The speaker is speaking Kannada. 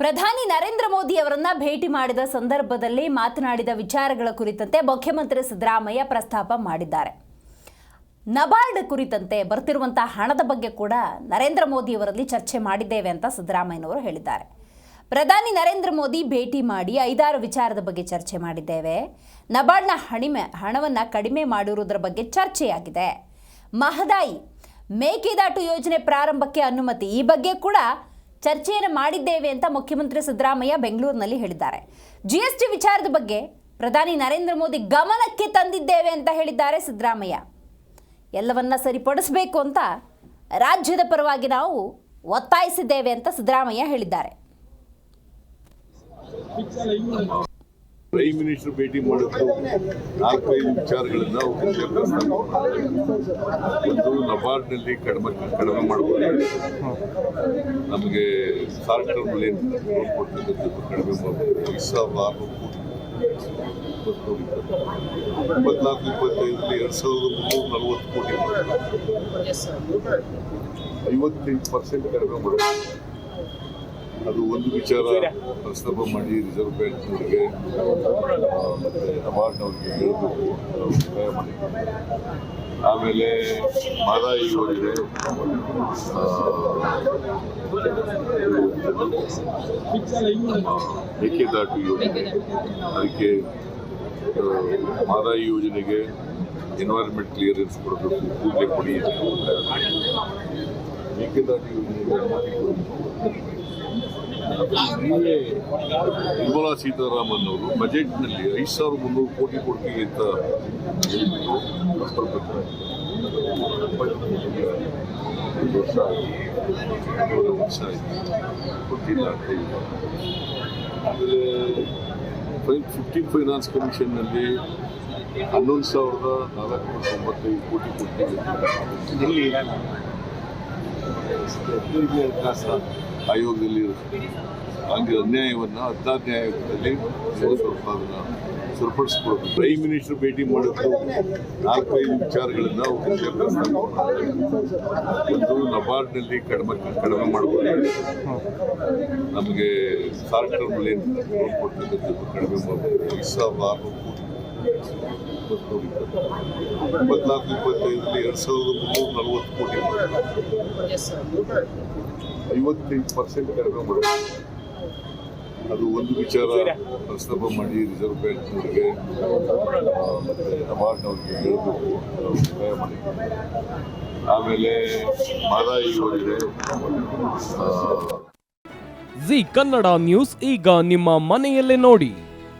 ಪ್ರಧಾನಿ ನರೇಂದ್ರ ಮೋದಿ ಅವರನ್ನ ಭೇಟಿ ಮಾಡಿದ ಸಂದರ್ಭದಲ್ಲಿ ಮಾತನಾಡಿದ ವಿಚಾರಗಳ ಕುರಿತಂತೆ ಮುಖ್ಯಮಂತ್ರಿ ಸಿದ್ದರಾಮಯ್ಯ ಪ್ರಸ್ತಾಪ ಮಾಡಿದ್ದಾರೆ. ನಬಾರ್ಡ್ ಕುರಿತಂತೆ ಬರ್ತಿರುವಂತಹ ಹಣದ ಬಗ್ಗೆ ಕೂಡ ನರೇಂದ್ರ ಮೋದಿ ಅವರಲ್ಲಿ ಚರ್ಚೆ ಮಾಡಿದ್ದೇವೆ ಅಂತ ಸಿದ್ದರಾಮಯ್ಯನವರು ಹೇಳಿದ್ದಾರೆ. ಪ್ರಧಾನಿ ನರೇಂದ್ರ ಮೋದಿ ಭೇಟಿ ಮಾಡಿ ಐದಾರು ವಿಚಾರದ ಬಗ್ಗೆ ಚರ್ಚೆ ಮಾಡಿದ್ದೇವೆ. ನಬಾರ್ಡ್ನ ಹಣಿಮೆ, ಹಣವನ್ನು ಕಡಿಮೆ ಮಾಡಿರುವುದರ ಬಗ್ಗೆ ಚರ್ಚೆಯಾಗಿದೆ. ಮಹದಾಯಿ ಮೇಕೆದಾಟು ಯೋಜನೆ ಪ್ರಾರಂಭಕ್ಕೆ ಅನುಮತಿ, ಈ ಬಗ್ಗೆ ಕೂಡ ಚರ್ಚೆಯನ್ನು ಮಾಡಿದ್ದೇವೆ ಅಂತ ಮುಖ್ಯಮಂತ್ರಿ ಸಿದ್ದರಾಮಯ್ಯ ಬೆಂಗಳೂರಿನಲ್ಲಿ ಹೇಳಿದ್ದಾರೆ. ಜಿಎಸ್ಟಿ ವಿಚಾರದ ಬಗ್ಗೆ ಪ್ರಧಾನಿ ನರೇಂದ್ರ ಮೋದಿ ಗಮನಕ್ಕೆ ತಂದಿದ್ದೇವೆ ಅಂತ ಹೇಳಿದ್ದಾರೆ ಸಿದ್ದರಾಮಯ್ಯ. ಎಲ್ಲವನ್ನ ಸರಿಪಡಿಸಬೇಕು ಅಂತ ರಾಜ್ಯದ ಪರವಾಗಿ ನಾವು ಒತ್ತಾಯಿಸಿದ್ದೇವೆ ಅಂತ ಸಿದ್ದರಾಮಯ್ಯ ಹೇಳಿದ್ದಾರೆ. ಪ್ರೈಮ್ ಮಿನಿಸ್ಟರ್ ಭೇಟಿ ಮಾಡಿದ್ರು ನಾಲ್ಕೈದು ಐದು ವಿಚಾರಗಳನ್ನು. ಒಂದು ನಬಾರ್ಡ್ನಲ್ಲಿ ಕಡಿಮೆ ಕಡಿಮೆ ಮಾಡಬಹುದು ನಮಗೆ ಶಾರ್ಟ್ ಟರ್ಮ್ ಲೇನ್ ಕೊಡ್ತಕ್ಕಂಥದ್ದು ಕಡಿಮೆ ಮಾಡಬಹುದು ಐದು ಸಾವಿರದ ಆರುನೂರು ಕೋಟಿ ಇಪ್ಪತ್ನಾಲ್ಕು ಇಪ್ಪತ್ತೈದರಲ್ಲಿ ಎರಡು ಸಾವಿರದ ಮುನ್ನೂರ ನಲವತ್ತು ಕೋಟಿ. ಐವತ್ತೈದು ಪರ್ಸೆಂಟ್ ಕಡಿಮೆ ಮಾಡಬಹುದು ಅದು ಒಂದು ವಿಚಾರ ಪ್ರಸ್ತಾಪ ಮಾಡಿ ರಿಸರ್ವ್ ಬ್ಯಾಂಕ್ನವರಿಗೆ ಮತ್ತು ನಬಾರ್ಡ್ನವ್ರಿಗೆ ಹೇಳಬೇಕು ಸಹಾಯ ಮಾಡಿ ಆಮೇಲೆ ಮಾದಾಯಿ ಯೋಜನೆ ಆ, ಮೇಕೆದಾಟು ಯೋಜನೆ. ಅದಕ್ಕೆ ಮಾದಾಯಿ ಯೋಜನೆಗೆ ಎನ್ವೈರ್ಮೆಂಟ್ ಕ್ಲಿಯರೆನ್ಸ್ ಕೊಡಬೇಕು ಕೂಡಲೇ ಕೊಡಿ. ಮೇಕೆದಾಟು ಯೋಜನೆಗೆ ಅನುಮತಿ ಕೊಡಬೇಕು. ನಿರ್ಮಲಾ ಸೀತಾರಾಮನ್ ಅವರು ಬಜೆಟ್ನಲ್ಲಿ ಐದು ಸಾವಿರದ ಮುನ್ನೂರು ಕೋಟಿ ಕೊಡ್ತೀವಿ ಅಂತ ಒಂದು ವರ್ಷ ಆಯ್ತು. ಆಮೇಲೆ ಫಿಫ್ಟೀನ್ ಫೈನಾನ್ಸ್ ಕಮಿಷನ್ನಲ್ಲಿ ಹನ್ನೊಂದು ಸಾವಿರದ ನಾಲ್ಕುನೂರ ತೊಂಬತ್ತೈದು ಕೋಟಿ ಇಲ್ಲಿ ಹದಿನೈದನೇ ಹಣಕಾಸ ಆಯೋಗದಲ್ಲಿ ಹಾಗೆ ಅನ್ಯಾಯವನ್ನು ಹತ್ತಾನ್ಯಾಯದಲ್ಲಿ ಸ್ವಲ್ಪ ಅದನ್ನು ಸರಿಪಡಿಸ್ಕೊಡ್ಬೇಕು. ಪ್ರೈಮ್ ಮಿನಿಸ್ಟರ್ ಭೇಟಿ ಮಾಡಿದ್ರು ನಾಲ್ಕೈದು ವಿಚಾರಗಳನ್ನ. ಒಂದು ನಬಾರ್ಡ್ನಲ್ಲಿ ಕಡಿಮೆ ಕಡಿಮೆ ಮಾಡಬಹುದು ನಮಗೆ ಶಾರ್ಟ್ ಟರ್ಮ್ ಲೇನ್ ಲೋನ್ ಕೊಡ್ತಕ್ಕಂಥದ್ದು ಕಡಿಮೆ ಮಾಡಬಹುದು ಐದು ಆರುನೂರು ಕೋಟಿ ಇಪ್ಪತ್ನಾಲ್ಕು ಇಪ್ಪತ್ತೈದರಲ್ಲಿ ಎರಡು ಸಾವಿರದ ಮುನ್ನೂರ ನಲವತ್ತು ಕೋಟಿ. ಐವತ್ತೆಂಟು ಪರ್ಸೆಂಟ್ ಕಡಿಮೆ ಅದು ಒಂದು ವಿಚಾರ ಪ್ರಸ್ತಾಪ ಮಾಡಿ ರಿಸರ್ವ್ ಬ್ಯಾಂಕ್ನವರಿಗೆ ಮತ್ತು ಅವರಿಗೆ ಹೇಳಬೇಕು ಸಹಾಯ ಮಾಡಿ ಆಮೇಲೆ ಮಾದಾಯಿ ಯೋಜನೆ ಜಿ ಕನ್ನಡ ನ್ಯೂಸ್ ಈಗ ನಿಮ್ಮ ಮನೆಯಲ್ಲೇ ನೋಡಿ.